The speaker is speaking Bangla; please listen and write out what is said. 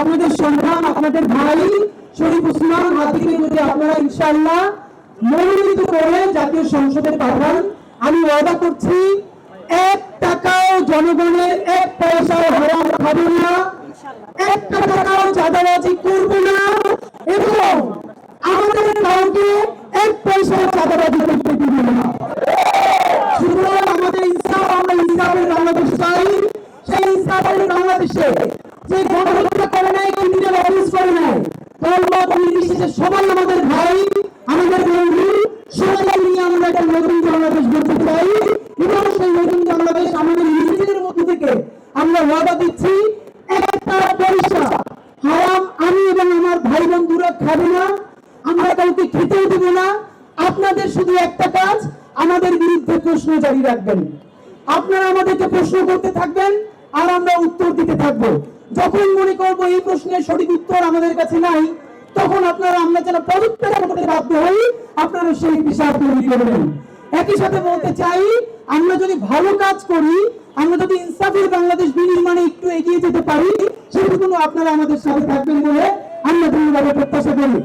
আপনাদের সন্তান আপনাদের ভাই শরীফ উসমান হাতিকে যদি আপনারা ইনশাআল্লাহ মনোনীত করে জাতীয় সংসদে পাঠান। আমি ওয়াদা করছি এক টাকাও জনগণের এক পয়সাও হারাম খাব না। একটা টাকাও চাঁদাবাজি করব না। এবং আমাদের কাউকে এক পয়সা চাঁদাবাজি করতে দিব না। সুতরাং আমাদের ইনসাফ আমরা ইনসাফের বাংলাদেশ চাই। সেই ইনসাফের বাংলাদেশে যে গণহত্যা করে নাই ক্রিমিনাল অফিস করে নাই ধর্ম নির্বিশেষে সবাই আমাদের ভাই, আমাদের বন্ধু সবাই নিয়ে আমরা একটা নতুন বাংলাদেশ গড়তে চাই। এবং সেই নতুন বাংলাদেশ আমাদের নিজেদের মধ্যে থেকে আমরা ওয়াদা দিচ্ছি, একটা পয়সা হারাম আমি এবং আমার ভাই বন্ধুরা খাবে না, আমরা কাউকে খেতেও দেব না, আপনাদের শুধু একটা কাজ, আমাদের বিরুদ্ধে প্রশ্ন জারি রাখবেন। আপনারা আমাদেরকে প্রশ্ন করতে থাকবেন, আর আমরা উত্তর দিতে থাকব। যখন মনে করব এই প্রশ্নের সঠিক উত্তর আমাদের কাছে নাই, তখন আপনারা, আমরা যেন পদত্যাগ করতে বাধ্য হই, আপনারা সেই হিসাব তৈরি করবেন। একই সাথে বলতে চাই, আমরা যদি ভালো কাজ করি, আমরা যদি ইনসাফের বাংলাদেশ বিনির্মাণে একটু এগিয়ে যেতে পারি সেটুকু আপনারা আমাদের সাথে থাকবেন বলে আমরা ধন্যবাদ প্রত্যাশা করি।